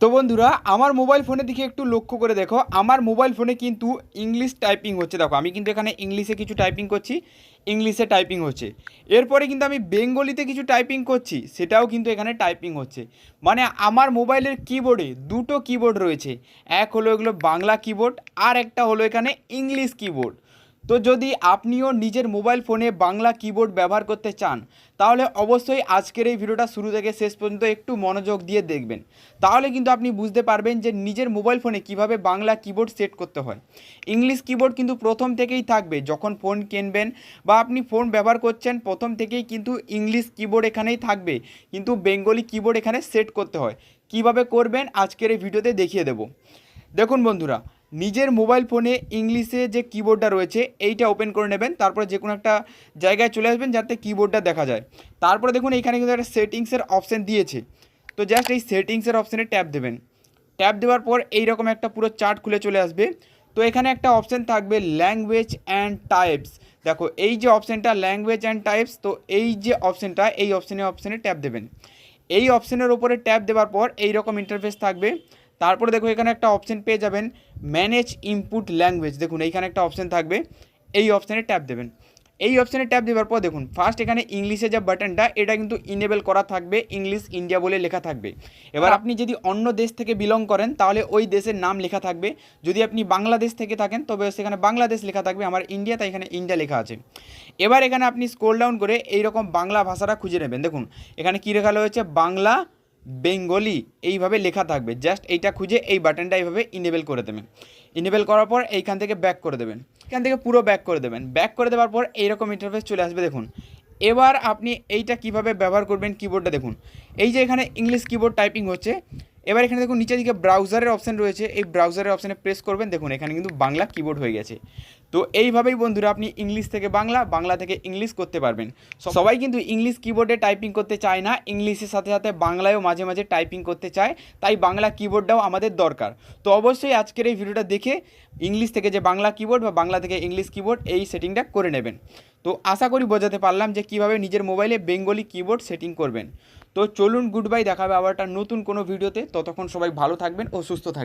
তো বন্ধুরা, আমার মোবাইল ফোনের দিকে একটু লক্ষ্য করে দেখো। আমার মোবাইল ফোনে কিন্তু ইংলিশ টাইপিং হচ্ছে। দেখো, আমি কিন্তু এখানে ইংলিশে কিছু টাইপিং করছি ইংলিশে টাইপিং হচ্ছে। এরপরে কিন্তু আমি বেঙ্গলিতে কিছু টাইপিং করছি, সেটাও কিন্তু এখানে টাইপিং হচ্ছে। মানে আমার মোবাইলের কিবোর্ডে দুটো কিবোর্ড রয়েছে। এক হলো এগুলো বাংলা কিবোর্ড আর একটা হলো এখানে ইংলিশ কিবোর্ড তো যদি আপনিও নিজের মোবাইল ফোনে বাংলা কিবোর্ড ব্যবহার করতে চান, তাহলে অবশ্যই আজকের এই ভিডিওটা শুরু থেকে শেষ পর্যন্ত একটু মনোযোগ দিয়ে দেখবেন। তাহলে কিন্তু আপনি বুঝতে পারবেন যে নিজের মোবাইল ফোনে কীভাবে বাংলা কিবোর্ড সেট করতে হয়। ইংলিশ কিবোর্ড কিন্তু প্রথম থেকেই থাকবে যখন ফোন কিনবেন বা আপনি ফোন ব্যবহার করছেন, প্রথম থেকেই কিন্তু ইংলিশ কিবোর্ড এখানেই থাকবে। কিন্তু বেঙ্গলি কিবোর্ড এখানে সেট করতে হয়। কীভাবে করবেন, আজকের এই ভিডিওতে দেখিয়ে দেবো। দেখুন বন্ধুরা নিজের মোবাইল ফোনে ইংলিশে যে কিবোর্ডটা রয়েছে, এইটা ওপেন করে নেবেন। তারপরে যে কোনো একটা জায়গায় চলে আসবেন যাতে কিবোর্ডটা দেখা যায়। তারপরে দেখুন এখানে কিন্তু একটা সেটিংসের অপশান দিয়েছে। তো জাস্ট এই সেটিংসের অপশানে ট্যাপ দেবেন। ট্যাপ দেওয়ার পর এইরকম একটা পুরো চার্ট খুলে চলে আসবে। তো এখানে একটা অপশান থাকবে ল্যাঙ্গুয়েজ অ্যান্ড টাইপস দেখো, এই যে অপশানটা ল্যাঙ্গুয়েজ অ্যান্ড টাইপস তো এই যে অপশানটা এই অপশানে অপশানে ট্যাপ দেবেন। এই অপশানের ওপরে ট্যাপ দেওয়ার পর এই রকম ইন্টারফেস থাকবে। তারপরে দেখো এখানে একটা অপশান পেয়ে যাবেন ম্যানেজ ইনপুট ল্যাঙ্গুয়েজ দেখুন এইখানে একটা অপশান থাকবে এই অপশানে ট্যাপ দেবেন। এই অপশানে ট্যাপ দেওয়ার পর দেখুন ফার্স্ট এখানে ইংলিশে যে বাটনটা এটা কিন্তু ইনেবল করা থাকবে ইংলিশ ইন্ডিয়া বলে লেখা থাকবে। এবার আপনি যদি অন্য দেশ থেকে বিলং করেন তাহলে ওই দেশের নাম লেখা থাকবে। যদি আপনি বাংলাদেশ থেকে থাকেন তবে সেখানে বাংলাদেশ লেখা থাকবে আমার ইন্ডিয়া তাই এখানে ইন্ডিয়া লেখা আছে। এবার এখানে আপনি স্ক্রোল ডাউন করে এইরকম বাংলা ভাষাটা খুঁজে নেবেন। দেখুন এখানে কী লেখা রয়েছে? বাংলা বেঙ্গলি এইভাবে লেখা থাকবে। জাস্ট এইটা খুঁজে এই বাটনটা এইভাবে ইনেবেল করে দেবেন। ইনেবেল করার পর এইখান থেকে ব্যাক করে দেবেন। এখান থেকে পুরো ব্যাক করে দেবেন। ব্যাক করে দেওয়ার পর এইরকম ইন্টারফেস চলে আসবে, দেখুন। এবার আপনি এইটা কীভাবে ব্যবহার করবেন কিবোর্ডটা দেখুন। এই যে এখানে ইংলিশ কিবোর্ড টাইপিং হচ্ছে এবার এখানে দেখুন নিচের দিকে ব্রাউজারের অপশান রয়েছে। এই ব্রাউজারের অপশানে প্রেস করবেন। দেখুন, এখানে কিন্তু বাংলা কিবোর্ড হয়ে গেছে। তো এইভাবেই বন্ধুরা আপনি ইংলিশ থেকে বাংলা বাংলা থেকে ইংলিশ করতে পারবেন। সবাই কিন্তু ইংলিশ কিবোর্ডে টাইপিং করতে চায় না। ইংলিশের সাথে সাথে বাংলায়ও মাঝে মাঝে টাইপিং করতে চায়। তাই বাংলা কিবোর্ডটাও আমাদের দরকার। তো অবশ্যই আজকের এই ভিডিওটা দেখে ইংলিশ থেকে যে বাংলা কিবোর্ড বা বাংলা থেকে ইংলিশ কিবোর্ড এই সেটিংটা করে নেবেন। তো আশা করি বোঝাতে পারলাম যে কীভাবে নিজের মোবাইলে বেঙ্গলি কিবোর্ড সেটিং করবেন। তো চলুন গুড বাই দেখাবে আবার একটা নতুন কোনো ভিডিওতে ততক্ষণ সবাই ভালো থাকবেন ও সুস্থ থাকবেন।